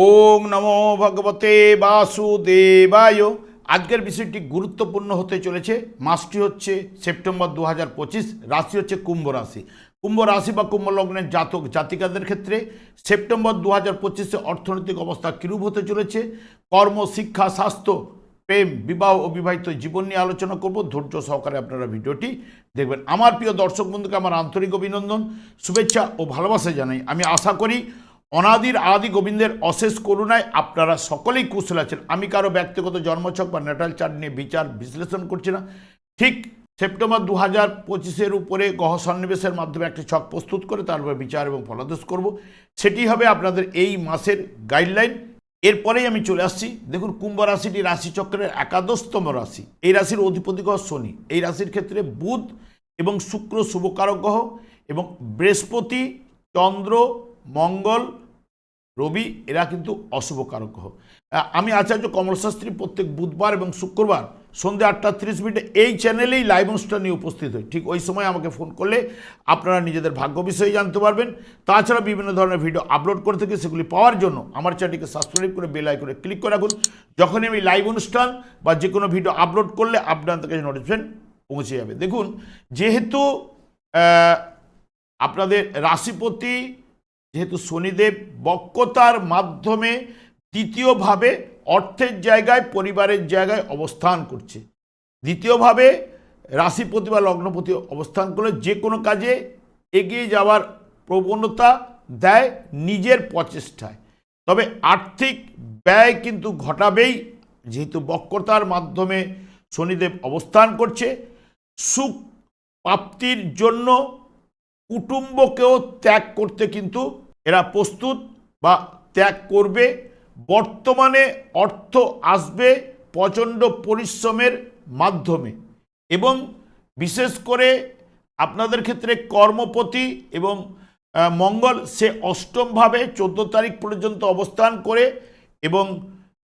ওং নমো ভগবতে বাসুদেবায়। আজকের বিষয়টি গুরুত্বপূর্ণ হতে চলেছে। মাসটি হচ্ছে সেপ্টেম্বর দু হাজার পঁচিশ, রাশি হচ্ছে কুম্ভ রাশি। কুম্ভ রাশি বা কুম্ভ লগ্নের জাতক, জাতিকাদের ক্ষেত্রে সেপ্টেম্বর দু হাজার পঁচিশে অর্থনৈতিক অবস্থা কিরূপ হতে চলেছে? কর্ম, শিক্ষা, স্বাস্থ্য, প্রেম, বিবাহ ও বিবাহিত জীবন নিয়ে আলোচনা করব। ধৈর্য সহকারে আপনারা ভিডিওটি দেখবেন। আমার প্রিয় দর্শক বন্ধুকে আমার আন্তরিক অভিনন্দন, শুভেচ্ছা ও ভালোবাসা জানাই। আমি আশা করি অনাদির আদি গোবিন্দের অশেষ করুণায় আপনারা সকলেই কুশল আছেন। আমি কারও ব্যক্তিগত জন্মছক বা নেটাল চার্ট নিয়ে বিচার বিশ্লেষণ করছি না। ঠিক সেপ্টেম্বর দু হাজার পঁচিশের উপরে গহ সন্নিবেশের মাধ্যমে একটি ছক প্রস্তুত করে তার উপরে বিচার এবং ফলাদেশ করব। সেটি হবে আপনাদের এই মাসের গাইডলাইন এরপরেই আমি চলে আসছি। দেখুন, কুম্ভ রাশিটি রাশিচক্রের একাদশতম রাশি। এই রাশির অধিপতি গ্রহ শনি। এই রাশির ক্ষেত্রে বুধ এবং শুক্র শুভকারক গ্রহ এবং বৃহস্পতি, চন্দ্র, মঙ্গল রবি, এরা কিন্তু অশুভ কারক গ্রহ আমি আচার্য কমল শাস্ত্রী প্রত্যেক বুধবার এবং শুক্রবার সন্ধ্যে আটটা তিরিশ মিনিটে এই চ্যানেলেই লাইভ অনুষ্ঠান নিয়ে উপস্থিত হই। ঠিক ওই সময় আমাকে ফোন করলে আপনারা নিজেদের ভাগ্য বিষয়ে জানতে পারবেন। তাছাড়া বিভিন্ন ধরনের ভিডিও আপলোড করে থাকি, সেগুলি পাওয়ার জন্য আমার চ্যানেলটিকে সাবস্ক্রাইব করে বেল আইকনে ক্লিক করে রাখুন। যখনই আমি লাইভ অনুষ্ঠান বা যে কোনো ভিডিও আপলোড করলে আপনাদের কাছে নোটিফিকেশন পৌঁছে যাবে। দেখুন, যেহেতু আপনাদের রাশিপতি যেহেতু শনিদেব বক্রতার মাধ্যমে দ্বিতীয়ভাবে অর্থের জায়গায়, পরিবারের জায়গায় অবস্থান করছে। দ্বিতীয়ভাবে রাশিপতি বা লগ্নপতি অবস্থান করলে যে কোনো কাজে এগিয়ে যাওয়ার প্রবণতা দেয় নিজের প্রচেষ্টায়। তবে আর্থিক ব্যয় কিন্তু ঘটাবেই যেহেতু বক্রতার মাধ্যমে শনিদেব অবস্থান করছে। সুখ প্রাপ্তির জন্য কুটুম্বকেও ত্যাগ করতে কিন্তু এরা প্রস্তুত বা ত্যাগ করবে, বর্তমানে অর্থ আসবে প্রচণ্ড পরিশ্রমের মাধ্যমে। এবং বিশেষ করে আপনাদের ক্ষেত্রে কর্মপতি এবং মঙ্গল সে অষ্টমভাবে চোদ্দ তারিখ পর্যন্ত অবস্থান করে এবং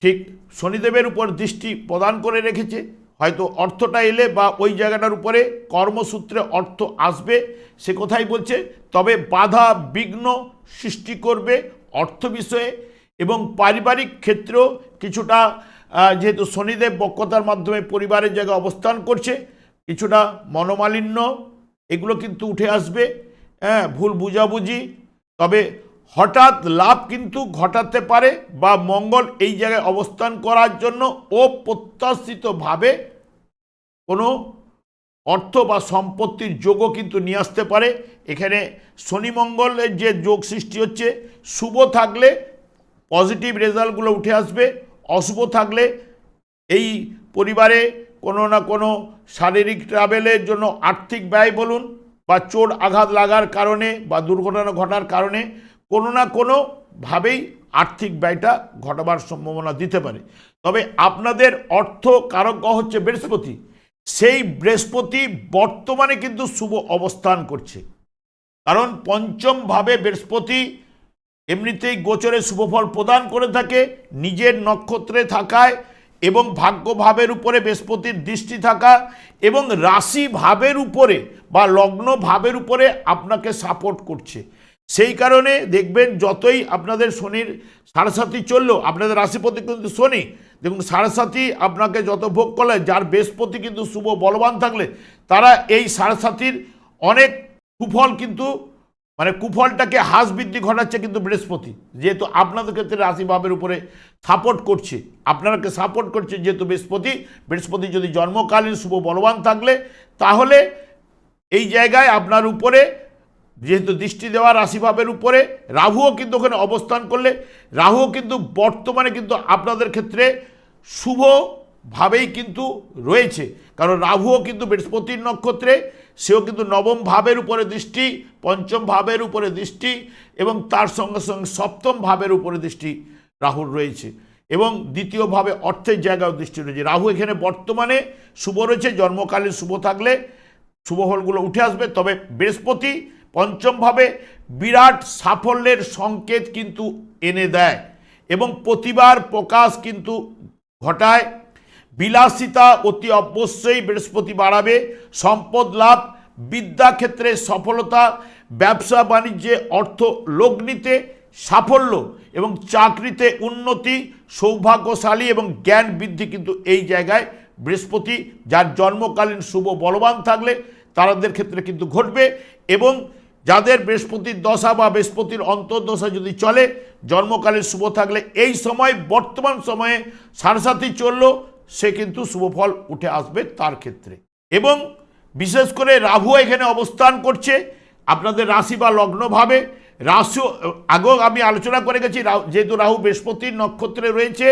ঠিক শনিদেবের উপর দৃষ্টি প্রদান করে রেখেছে। হয়তো অর্থটা এলে বা ওই জায়গাটার উপরে কর্মসূত্রে অর্থ আসবে, সে কথাই বলছে। তবে বাধা বিঘ্ন সৃষ্টি করবে অর্থ বিষয়ে এবং পারিবারিক ক্ষেত্রেও কিছুটা যেহেতু শনিদেব বক্রতার মাধ্যমে পরিবারের জায়গায় অবস্থান করছে, কিছুটা মনোমালিন্য, এগুলো কিন্তু উঠে আসবে। হ্যাঁ ভুল বুঝাবুঝি। তবে হঠাৎ লাভ কিন্তু ঘটাতে পারে বা মঙ্গল এই জায়গায় অবস্থান করার জন্য অপ্রত্যাশিতভাবে কোনো অর্থ বা সম্পত্তির যোগও কিন্তু নিয়ে আসতে পারে। এখানে শনি মঙ্গলের যে যোগ সৃষ্টি হচ্ছে, শুভ থাকলে পজিটিভ রেজাল্টগুলো উঠে আসবে, অশুভ থাকলে এই পরিবারে কোনো না কোনো শারীরিক ট্রাভেলের জন্য আর্থিক ব্যয় বলুন বা চোট আঘাত লাগার কারণে বা দুর্ঘটনা ঘটার কারণে কোনো না কোনোভাবেই আর্থিক ব্যয়টা ঘটাবার সম্ভাবনা দিতে পারে। তবে আপনাদের অর্থ কারক হচ্ছে বৃহস্পতি। সেই বৃহস্পতি বর্তমানে কিন্তু শুভ অবস্থান করছে। কারণ পঞ্চম ভাবে বৃহস্পতি এমনিতেই গোচরে শুভফল প্রদান করে থাকে, নিজের নক্ষত্রে থাকায় এবং ভাগ্য ভাবের উপরে বৃহস্পতির দৃষ্টি থাকা এবং রাশি ভাবের উপরে বা লগ্ন ভাবের উপরে আপনাকে সাপোর্ট করছে। সেই কারণে দেখবেন যতই আপনাদের শনির সাড়ে চলল, আপনাদের রাশিপতি কিন্তু শনি। দেখুন, সাড়ে সাথী আপনাকে যত ভোগ করলে, যার বৃহস্পতি কিন্তু শুভ বলবান থাকলে, তারা এই সাড়ে সাথীর অনেক কুফল কিন্তু মানে কুফলটাকে হ্রাস বৃদ্ধি ঘটাচ্ছে কিন্তু বৃহস্পতি। যেহেতু আপনাদের ক্ষেত্রে রাশিভাবের উপরে সাপোর্ট করছে। আপনারাকে সাপোর্ট করছে যেহেতু বৃহস্পতি। বৃহস্পতি যদি জন্মকালীন শুভ বলবান থাকলে, তাহলে এই জায়গায় আপনার উপরে যেহেতু দৃষ্টি দেওয়া রাশিভাবের উপরে, রাহুও কিন্তু ওখানে অবস্থান করলে, রাহুও কিন্তু বর্তমানে কিন্তু আপনাদের ক্ষেত্রে শুভভাবেই কিন্তু রয়েছে। কারণ রাহুও কিন্তু বৃহস্পতির নক্ষত্রে, সেও কিন্তু নবম ভাবের উপরে দৃষ্টি, পঞ্চম ভাবের উপরে দৃষ্টি এবং তার সঙ্গে সঙ্গে সপ্তম ভাবের উপরে দৃষ্টি রাহুর রয়েছে। এবং দ্বিতীয়ভাবে অর্থের জায়গাও দৃষ্টি রয়েছে। রাহু এখানে বর্তমানে শুভ রয়েছে, জন্মকালীন শুভ থাকলে শুভফলগুলো উঠে আসবে। তবে বৃহস্পতি পঞ্চমভাবে বিরাট সাফল্যের সংকেত কিন্তু এনে দেয় এবং প্রতিবার প্রকাশ কিন্তু ঘটায়। বিলাসিতা অতি অবশ্যই বৃহস্পতি বাড়াবে। সম্পদ লাভ বিদ্যাক্ষেত্রে সফলতা, ব্যবসা বাণিজ্যে অর্থ লগ্নিতে সাফল্য এবং চাকরিতে উন্নতি, সৌভাগ্যশালী এবং জ্ঞান বৃদ্ধি কিন্তু এই জায়গায় বৃহস্পতি, যার জন্মকালীন শুভ বলবান থাকলে তাদের ক্ষেত্রে কিন্তু ঘটবে এবং যাদের বৃহস্পতির দশা বা বৃহস্পতির অন্তর্দশা যদি চলে জন্মকালীন শুভ থাকলে এই সময়, বর্তমান সময়ে সারসাথী চলল, সে কিন্তু শুভ ফল উঠে আসবে তার ক্ষেত্রে। এবং বিশেষ করে রাহু এখানে অবস্থান করছে, আপনাদের রাশি বা লগ্নভাবে রাশি, আগেও আমি আলোচনা করে গেছি যেহেতু রাহু বৃহস্পতির নক্ষত্রে রয়েছে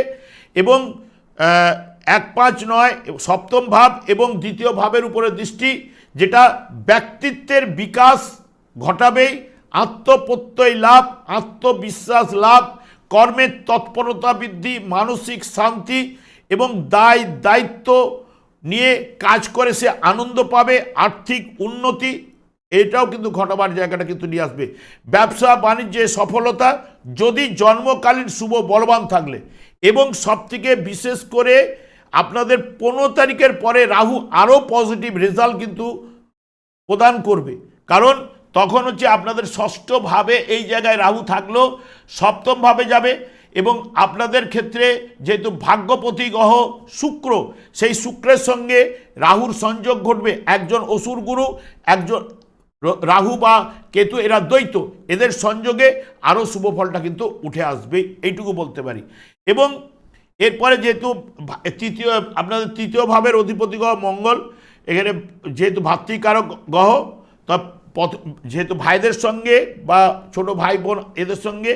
এবং এক পাঁচ নয়, সপ্তম ভাব এবং দ্বিতীয় ভাবের উপরে দৃষ্টি, যেটা ব্যক্তিত্বের বিকাশ ঘটাবেই আত্মপ্রত্যয় লাভ, আত্মবিশ্বাস লাভ কর্মের তৎপরতা বৃদ্ধি, মানসিক শান্তি এবং দায়, দায়িত্ব নিয়ে কাজ করে সে আনন্দ পাবে, আর্থিক উন্নতি। এটাও কিন্তু ঘটাবার জায়গাটা কিন্তু নিয়ে আসবে। ব্যবসা, বাণিজ্যে সফলতা, যদি জন্মকালীন শুভ বলবান থাকলে। এবং সবথেকে বিশেষ করে আপনাদের পনেরো তারিখের পরে রাহু আরও পজিটিভ রেজাল্ট কিন্তু প্রদান করবে। কারণ তখন হচ্ছে আপনাদের ষষ্ঠভাবে এই জায়গায় রাহু থাকলেও সপ্তমভাবে যাবে এবং আপনাদের ক্ষেত্রে যেহেতু ভাগ্যপতি গ্রহ শুক্র, সেই শুক্রের সঙ্গে রাহুর সংযোগ ঘটবে। একজন অসুর গুরু, একজন রাহু বা কেতু, এরা দ্বৈত। এদের সংযোগে আরও শুভ ফলটা কিন্তু উঠে আসবে, এইটুকু বলতে পারি। এবং এরপরে যেহেতু তৃতীয়, আপনাদের তৃতীয় ভাবের অধিপতি গ্রহ মঙ্গল, এখানে যেহেতু ভাতৃকারক গ্রহ তা পথ- যেহেতু ভাইদের সঙ্গে বা ছোট ভাই বোন এদের সঙ্গে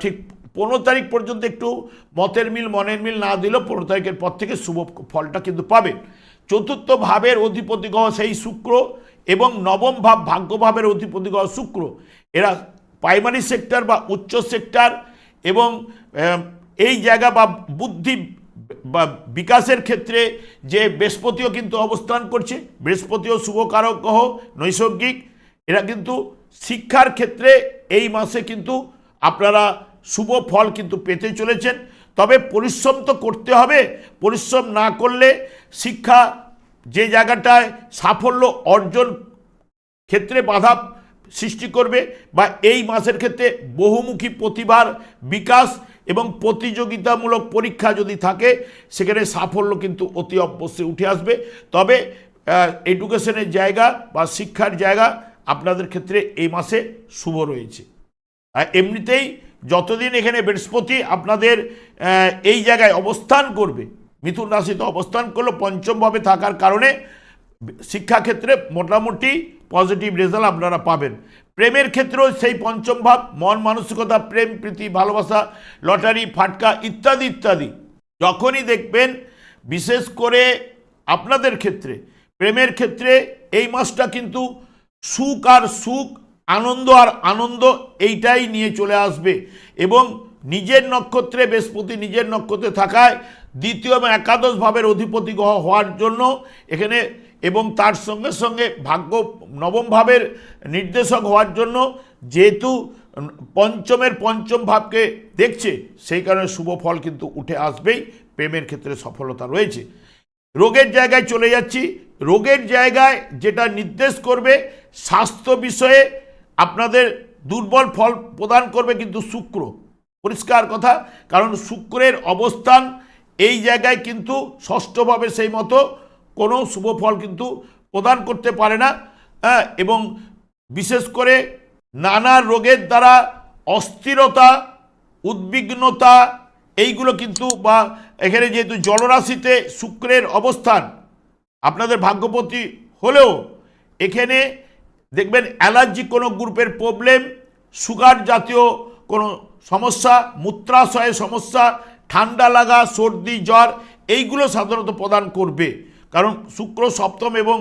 ঠিক পনেরো তারিখ পর্যন্ত একটু মতের মিল, মনের মিল না দিলেও পনেরো তারিখের পর থেকে শুভ ফলটা কিন্তু পাবেন। চতুর্থ ভাবের অধিপতি গ্রহ সেই শুক্র এবং নবম ভাব ভাগ্যভাবের অধিপতি গ্রহ শুক্র। এরা প্রাইমারি সেক্টর বা উচ্চ সেক্টর এবং এই জায়গা বা বুদ্ধি বা বিকাশের ক্ষেত্রে যে বৃহস্পতিও কিন্তু অবস্থান করছে, বৃহস্পতিও শুভকারক গ্রহ নৈসর্গিক, এরা কিন্তু শিক্ষার ক্ষেত্রে এই মাসে কিন্তু আপনারা শুভ ফল কিন্তু পেতে চলেছেন। তবে পরিশ্রম তো করতে হবে, পরিশ্রম না করলে শিক্ষা যে জায়গাটায় সাফল্য অর্জন ক্ষেত্রে বাধা সৃষ্টি করবে বা এই মাসের ক্ষেত্রে বহুমুখী প্রতিভার বিকাশ এবং প্রতিযোগিতামূলক পরীক্ষা যদি থাকে, সেখানে সাফল্য কিন্তু অতি অবশ্যই উঠে আসবে। তবে এডুকেশনের জায়গা বা শিক্ষার জায়গা আপনাদের ক্ষেত্রে এই মাসে শুভ রয়েছে। আর এমনিতেই যতদিন এখানে বৃহস্পতি আপনাদের এই জায়গায় অবস্থান করবে, মিথুন রাশিতে অবস্থান করল পঞ্চমভাবে থাকার কারণে শিক্ষাক্ষেত্রে মোটামুটি পজিটিভ রেজাল্ট আপনারা পাবেন। প্রেমের ক্ষেত্রেও সেই পঞ্চম ভাব, মন মানসিকতা, প্রেম, প্রীতি, ভালোবাসা, লটারি, ফাটকা ইত্যাদি ইত্যাদি। যখনই দেখবেন, বিশেষ করে আপনাদের ক্ষেত্রে, প্রেমের ক্ষেত্রে এই মাসটা কিন্তু সুখ আর সুখ, আনন্দ আর আনন্দ এইটাই নিয়ে চলে আসবে। এবং নিজের নক্ষত্রে, বৃহস্পতি নিজের নক্ষত্রে থাকায় দ্বিতীয় এবং একাদশ ভাবের অধিপতি গ্রহ হওয়ার জন্য এখানে এবং তার সঙ্গে সঙ্গে ভাগ্য নবম ভাবের নির্দেশক হওয়ার জন্য যেহেতু পঞ্চমের পঞ্চম ভাবকে দেখছে, সেই কারণে শুভ ফল কিন্তু উঠে আসবেই, প্রেমের ক্ষেত্রে সফলতা রয়েছে। রোগের জায়গায় চলে যাচ্ছি। রোগের জায়গায় যেটা নির্দেশ করবে, স্বাস্থ্য বিষয়ে আপনাদের দুর্বল ফল প্রদান করবে কিন্তু শুক্র। পরিষ্কার কথা, কারণ শুক্রের অবস্থান এই জায়গায় কিন্তু ষষ্ঠভাবে সেই মতো। কোনো শুভ ফল কিন্তু প্রদান করতে পারে না হ্যাঁ এবং বিশেষ করে নানা রোগের দ্বারা অস্থিরতা, উদ্বিগ্নতা, এইগুলো কিন্তু বা এখানে যেহেতু জলরাশিতে শুক্রের অবস্থান, আপনাদের ভাগ্যপতি হলেও এখানে দেখবেন অ্যালার্জি কোনো গ্রুপের প্রবলেম, সুগার জাতীয় কোনো সমস্যা, মূত্রাশয়ের সমস্যা, ঠান্ডা লাগা, সর্দি, জ্বর, এইগুলো সাধারণত প্রদান করবে। কারণ শুক্র, সপ্তম এবং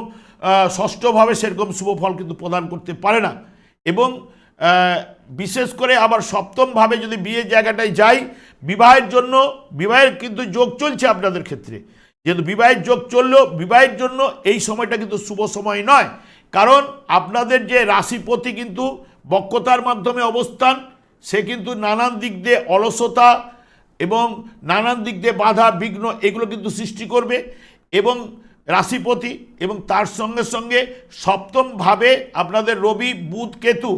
ষষ্ঠভাবে সেরকম শুভ ফল কিন্তু প্রদান করতে পারে না। এবং বিশেষ করে আবার সপ্তমভাবে যদি বিয়ের জায়গাটায় যাই, বিবাহের জন্য, বিবাহের কিন্তু যোগ চলছে আপনাদের ক্ষেত্রে। যেহেতু বিবাহের যোগ চললেও বিবাহের জন্য এই সময়টা কিন্তু শুভ সময় নয়। কারণ আপনাদের যে রাশিপতি কিন্তু বক্রতার মাধ্যমে অবস্থান, সে কিন্তু নানান দিক দিয়ে অলসতা এবং নানান দিক দিয়ে বাধা, বিঘ্ন এগুলো কিন্তু সৃষ্টি করবে। এবং রাশিপতি এবং তার সঙ্গে সঙ্গে সপ্তমভাবে আপনাদের রবি, বুধ, কেতু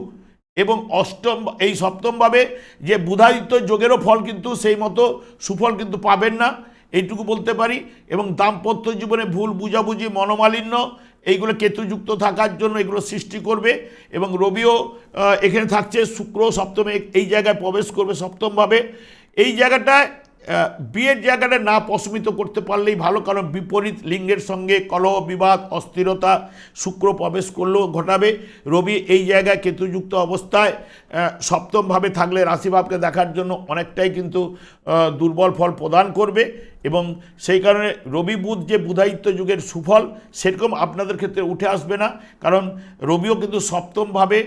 এবং অষ্টম, এই সপ্তমভাবে যে বুধাদিত্য যোগেরও ফল কিন্তু সেই মতো সুফল কিন্তু পাবেন না, এইটুকু বলতে পারি। এবং দাম্পত্য জীবনে ভুল, বুঝাবুঝি, মনোমালিন্য, এইগুলো কেতুযুক্ত থাকার জন্য এগুলো সৃষ্টি করবে। এবং রবিও এখানে থাকছে শুক্র সপ্তমে, এই জায়গায় প্রবেশ করবে সপ্তমভাবে এই জায়গাটায় বিয়ের জায়গাটা না প্রশমিত করতে পারলেই ভালো, কারণ বিপরীত লিঙ্গের সঙ্গে কলহ, বিবাদ, অস্থিরতা, শুক্র প্রবেশ করলেও ঘটাবে। রবি এই জায়গায় কেতুযুক্ত অবস্থায় সপ্তমভাবে থাকলে রাশিভাবকে দেখার জন্য অনেকটাই কিন্তু দুর্বল ফল প্রদান করবে। এবং সেই কারণে রবি বুধ যে বুধায়িত্ব যুগের সুফল, সেরকম আপনাদের ক্ষেত্রে উঠে আসবে না। কারণ রবিও কিন্তু সপ্তমভাবে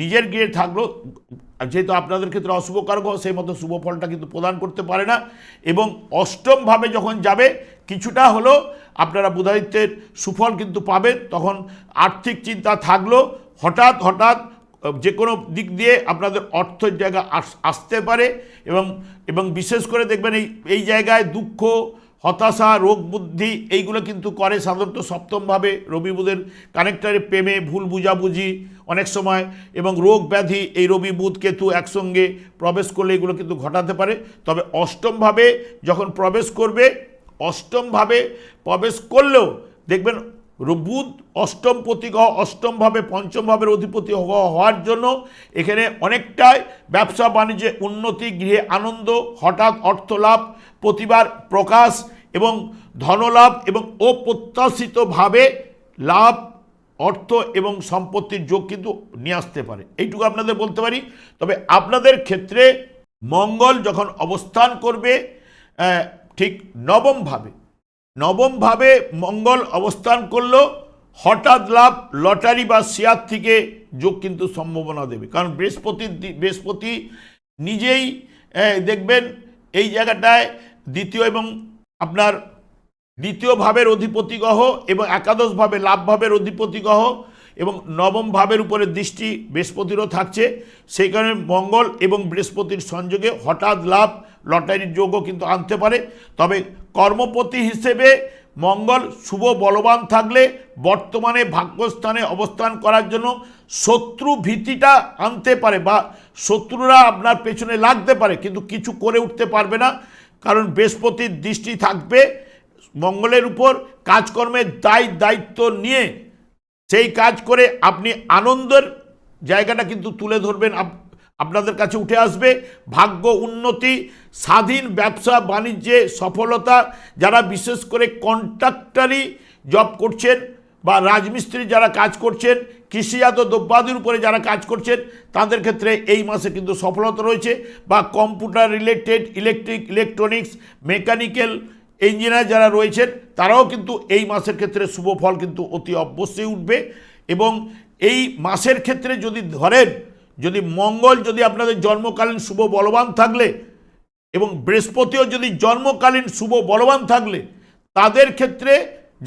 নিজের গিয়ে থাকল যেহেতু আপনাদের ক্ষেত্রে অশুভ কারক সেই মতো শুভ ফলটা কিন্তু প্রদান করতে পারে না। এবং অষ্টমভাবে যখন যাবে, কিছুটা হলো আপনারা বুধাদিত্যের সুফল কিন্তু পাবেন। তখন আর্থিক চিন্তা থাকল, হঠাৎ হঠাৎ, যে কোনো দিক দিয়ে আপনাদের অর্থের জায়গা আস- আসতে পারে। এবং এবং বিশেষ করে দেখবেন এই এই জায়গায় দুঃখ হতাশা, রোগ বুদ্ধি, এইগুলো কিন্তু করে সাধারণত সপ্তমভাবে। রবি বুধের কানেক্টারে প্রেমে, ভুল বুঝাবুঝি অনেক সময় এবং রোগ ব্যাধি, এই রবি বুধ কেতু একসঙ্গে প্রবেশ করলে এগুলো কিন্তু ঘটাতে পারে। তবে অষ্টমভাবে যখন প্রবেশ করবে, অষ্টমভাবে প্রবেশ করলেও দেখবেন বুধ অষ্টম প্রতিগ্রহ, অষ্টমভাবে পঞ্চমভাবের অধিপতি হওয়া- হওয়ার জন্য এখানে অনেকটাই ব্যবসা বাণিজ্যে উন্নতি, গৃহে আনন্দ, হঠাৎ অর্থ লাভ প্রতিবার প্রকাশ এবং ধনলাভ এবং অপ্রত্যাশিতভাবে লাভ, অর্থ এবং সম্পত্তির যোগ কিন্তু নিয়ে আসতে পারে। এইটুকু আপনাদের বলতে পারি। তবে আপনাদের ক্ষেত্রে মঙ্গল যখন অবস্থান করবে ঠিক নবমভাবে নবমভাবে মঙ্গল অবস্থান করল, হঠাৎ লাভ, লটারি বা শেয়ার থেকে যোগ কিন্তু সম্ভাবনা দেবে। কারণ বৃহস্পতি বৃহস্পতি নিজেই দেখবেন এই জায়গাটায় দ্বিতীয় এবং আপনার দ্বিতীয় ভাবের অধিপতি গ্রহ এবং একাদশ ভাবে লাভ ভাবের অধিপতি গ্রহ এবং নবম ভাবের উপরে দৃষ্টি বৃহস্পতিরও থাকছে। সেই কারণে মঙ্গল এবং বৃহস্পতির সংযোগে হঠাৎ লাভ, লটারির যোগও কিন্তু আনতে পারে। তবে কর্মপতি হিসেবে মঙ্গল শুভ বলবান থাকলে বর্তমানে ভাগ্যস্থানে অবস্থান করার জন্য শত্রু ভীতিটা আনতে পারে বা শত্রুরা আপনার পেছনে লাগতে পারে, কিন্তু কিছু করে উঠতে পারবে না। কারণ বৃহস্পতির দৃষ্টি থাকবে মঙ্গলের উপর, কাজকর্মের দায়, দায়িত্ব নিয়ে সেই কাজ করে আপনি আনন্দের জায়গাটা কিন্তু তুলে ধরবেন, আপ- আপনাদের কাছে উঠে আসবে। ভাগ্য উন্নতি, স্বাধীন ব্যবসা, বাণিজ্যে সফলতা, যারা বিশেষ করে কন্ট্রাক্টারি জব করছেন বা রাজমিস্ত্রি যারা কাজ করছেন কৃষিজাত দ্রব্যাদির উপরে যারা কাজ করছেন, তাদের ক্ষেত্রে এই মাসে কিন্তু সফলতা রয়েছে বা computer related, electric, electronics, mechanical engineer যারা রয়েছেন, তারাও কিন্তু এই মাসের ক্ষেত্রে শুভ ফল কিন্তু অতি অবশ্যই উঠবে। এবং এই মাসের ক্ষেত্রে যদি ধরেন, যদি মঙ্গল যদি আপনাদের জন্মকালীন শুভ বলবান থাকলে এবং বৃহস্পতিও যদি জন্মকালীন শুভ বলবান থাকলে, তাদের ক্ষেত্রে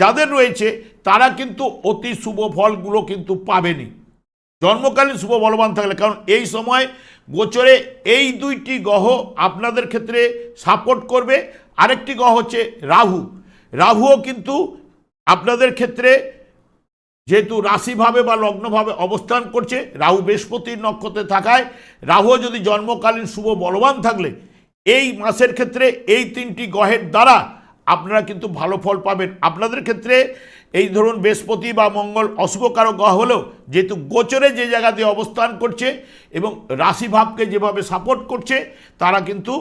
যাদের রয়েছে তারা কিন্তু অতি শুভ ফলগুলো কিন্তু পাবেনি। জন্মকালীন শুভ বলবান থাকলে, কারণ এই সময় গোচরে এই দুইটি গ্রহ আপনাদের ক্ষেত্রে সাপোর্ট করবে। আরেকটি গ্রহ হচ্ছে রাহু। রাহুও কিন্তু আপনাদের ক্ষেত্রে যেহেতু রাশিভাবে বা লগ্নভাবে অবস্থান করছে, রাহু বৃহস্পতির নক্ষত্রে থাকায় রাহু যদি জন্মকালীন শুভ বলবান থাকলে, এই মাসের ক্ষেত্রে এই তিনটি গ্রহের দ্বারা আপনারা কিন্তু ভালো ফল পাবেন। আপনাদের ক্ষেত্রে এই ধরুন বৃহস্পতি বা মঙ্গল অশুভকারক গ্রহ হলেও যেহেতু গোচরে যে জায়গাতে অবস্থান করছে এবং রাশিভাবকে যেভাবে সাপোর্ট করছে, তারা কিন্তু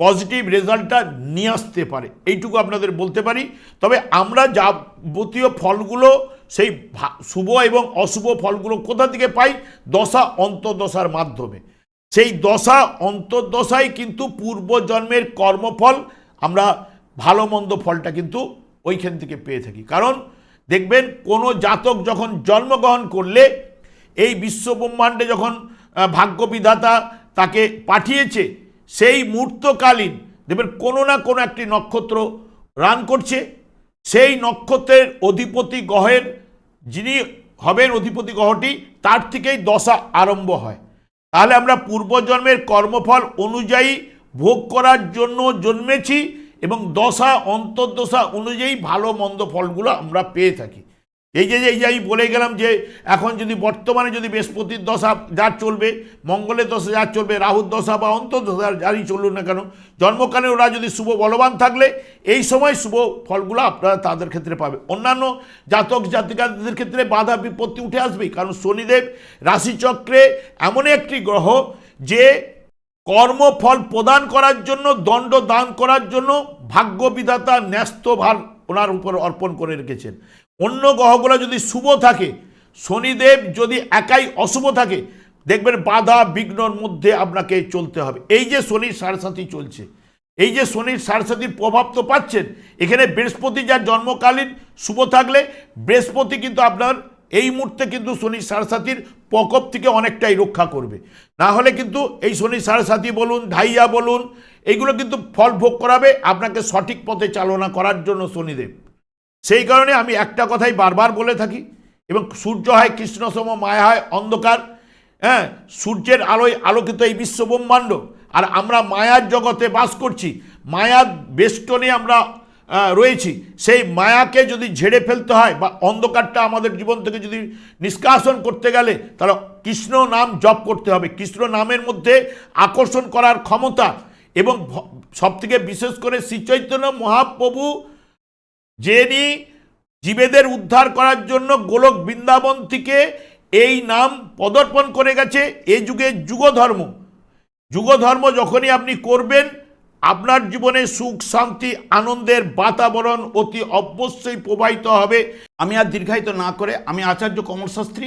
পজিটিভ রেজাল্টটা নিয়ে আসতে পারে। এইটুকু আপনাদের বলতে পারি। তবে আমরা যাবতীয় ফলগুলো, সেই শুভ এবং অশুভ ফলগুলো কোথা থেকে পাই? দশা অন্তর্দশার মাধ্যমে। সেই দশা অন্তর্দশায় কিন্তু পূর্বজন্মের কর্মফল, আমরা ভালো মন্দ ফলটা কিন্তু ওইখান থেকে পেয়ে থাকি। কারণ দেখবেন কোনো জাতক যখন জন্মগ্রহণ করলে এই বিশ্ব ব্রহ্মাণ্ডে যখন ভাগ্যবিধাতা তাকে পাঠিয়েছে, সেই মুহূর্তকালীন দেখবেন কোনো না কোনো একটি নক্ষত্র রান করছে। সেই নক্ষত্রের অধিপতি গ্রহের, যিনি হবেন অধিপতি গ্রহটি, তার থেকেই দশা আরম্ভ হয়। তাহলে আমরা পূর্বজন্মের কর্মফল অনুযায়ী ভোগ করার জন্য জন্মেছি এবং দশা, অন্তর্দশা অনুযায়ী ভালো, মন্দ ফলগুলো আমরা পেয়ে থাকি। এই যে এই যে আমি বলে গেলাম যে, এখন যদি বর্তমানে যদি বৃহস্পতির দশা যার চলবে, মঙ্গলের দশা যার চলবে, রাহুর দশা বা অন্তর্দশা যারই চলুন না কেন, জন্মকালে ওরা যদি শুভ বলবান থাকলে, এই সময় শুভ ফলগুলো আপনারা তাদের ক্ষেত্রে পাবে। অন্যান্য জাতক জাতিকাদের ক্ষেত্রে বাধা বিপত্তি উঠে আসবেই, কারণ শনিদেব রাশিচক্রে এমন একটি গ্রহ যে কর্মফল প্রদান করার জন্য, দণ্ড দান করার জন্য ভাগ্য বিধাতা ন্যস্ত ভার ওনার উপর অর্পণ করে রেখেছেন। অন্য গ্রহগুলো যদি শুভ থাকে, শনিদেব যদি একাই অশুভ থাকে, দেখবেন বাধা বিঘ্নর মধ্যে আপনাকে চলতে হবে। এই যে শনির সারসাথী চলছে, এই যে শনির সারসাথীর প্রভাব তো পাচ্ছেন, এখানে বৃহস্পতি যার জন্মকালীন শুভ থাকলে, বৃহস্পতি কিন্তু আপনার এই মুহূর্তে কিন্তু শনি সারসাথীর প্রকোপ থেকে অনেকটাই রক্ষা করবে। না হলে কিন্তু এই শনি সারসাথী বলুন, ধাইয়া বলুন, এইগুলো কিন্তু ফল ভোগ করাবে আপনাকে সঠিক পথে চালনা করার জন্য শনিদেব। সেই কারণে আমি একটা কথাই বারবার বলে থাকি, এবং সূর্য হয় কৃষ্ণসম, মায়া হয় অন্ধকার হ্যাঁ সূর্যের আলোয় আলোকিত এই বিশ্ব ব্রহ্মাণ্ড। আর আমরা মায়ার জগতে বাস করছি, মায়ার বেষ্টনে আমরা রয়েছি। সেই মায়াকে যদি ঝেড়ে ফেলতে হয় বা অন্ধকারটা আমাদের জীবন থেকে যদি নিষ্কাশন করতে গেলে, তাহলে কৃষ্ণ নাম জপ করতে হবে। কৃষ্ণ নামের মধ্যে আকর্ষণ করার ক্ষমতা এবং সব থেকে বিশেষ করে শ্রীচৈতন্য মহাপ্রভু যিনি জীবেদের উদ্ধার করার জন্য গোলক বৃন্দাবন থেকে এই নাম পদর্পণ করে গেছে। এ যুগে যুগধর্ম। যুগধর্ম যখনই আপনি করবেন আপনার জীবনে সুখ, শান্তি, আনন্দের বাতাবরণ অতি অবশ্যই প্রবাহিত হবে। আমি আর দীর্ঘায়িত না করে, আমি আচার্য কমল শাস্ত্রী